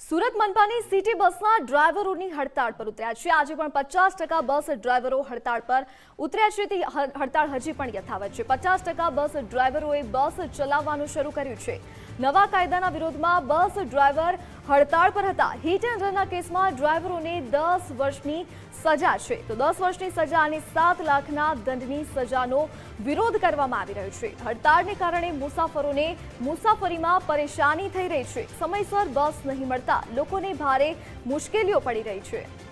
Surat મનપાની city બસના ડ્રાઈવરોની હડતાળ પર ઉતર્યા છે. આજે પણ પચાસ ટકા બસ ડ્રાઈવરો હડતાળ પર ઉતર્યા છે. તે હડતાળ હજી પણ યથાવત છે. પચાસ ટકા બસ ડ્રાઈવરોએ બસ ચલાવવાનું શરૂ કર્યું છે. નવા કાયદાના વિરોધમાં બસ ડ્રાઈવર હડતાળ પર હતા. હિટ એન્ડ રનના કેસમાં ડ્રાઈવરોને દસ વર્ષની સજા છે. તો દસ વર્ષની સજા અને સાત લાખના દંડની સજાનો વિરોધ કરવામાં આવી રહ્યો છે. હડતાળને કારણે મુસાફરોને મુસાફરીમાં પરેશાની થઈ રહી છે. સમયસર બસ નહીં મળતા લોકોને ભારે મુશ્કેલીઓ પડી રહી છે.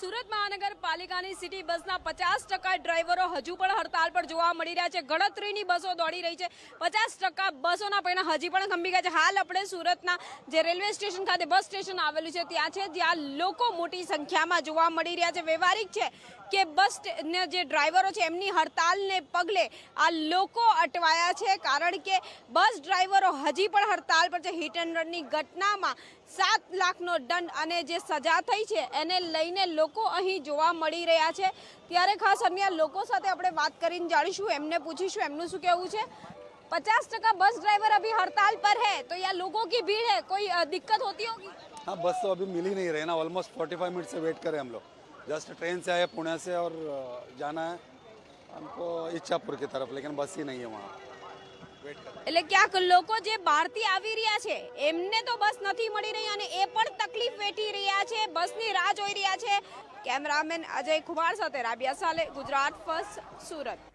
સુરત મહાનગરપાલિકાની સિટી બસના પચાસ ટકા ડ્રાઈવરો હજુ પણ હડતાલ પર જોવા મળી રહ્યા છે. ગણતરીની બસો દોડી રહી છે. પચાસ ટકા બસોના પૈણા હજી પણ ખંભી ગયા છે. હાલ આપણે સુરતના જે રેલવે સ્ટેશન ખાતે બસ સ્ટેશન આવેલું છે, ત્યાં છે, જ્યાં લોકો મોટી સંખ્યામાં જોવા મળી રહ્યા છે. વ્યવહારિક છે કે બસ જે ડ્રાઈવરો છે, એમની હડતાલને પગલે આ લોકો અટવાયા છે, કારણ કે બસ ડ્રાઈવરો હજી પણ હડતાલ પર છે. હિટ એન્ડ રનની ઘટનામાં સાત લાખનો દંડ અને જે સજા થઈ છે, એને લઈને લોકો અહીં જોવા મળી રહ્યા છે ત્યારે ખાસ અન્ય લોકો સાથે આપણે વાત કરીને જાણીશું એમને પૂછીશું એમનું શું કહેવું છે पचास टका बस ड्राइवर अभी हड़ताल पर है तो यहाँ लोगों की भीड़ है कोई अ, दिक्कत होती होगी हाँ बस तो अभी मिल ही नहीं रहे ना ऑलमोस्ट फोर्टी फाइव मिनट से वेट करें हम लोग जस्ट ट्रेन से आए पुणे से और अ, जाना है हमको इच्छापुर की तरफ लेकिन बस ही नहीं है वहाँ वेट कर એટલે ક્યાંક લોકો જે બહારથી આવી રહ્યા છે, એમને તો બસ નથી મળી રહી અને એ પણ તકલીફ વેઠી રહ્યા છે, બસની રાહ જોઈ રહ્યા છે. કેમેરામેન અજય કુમાર સાથે રાબિયા સાલે, ગુજરાત ફર્સ્ટ સુરત.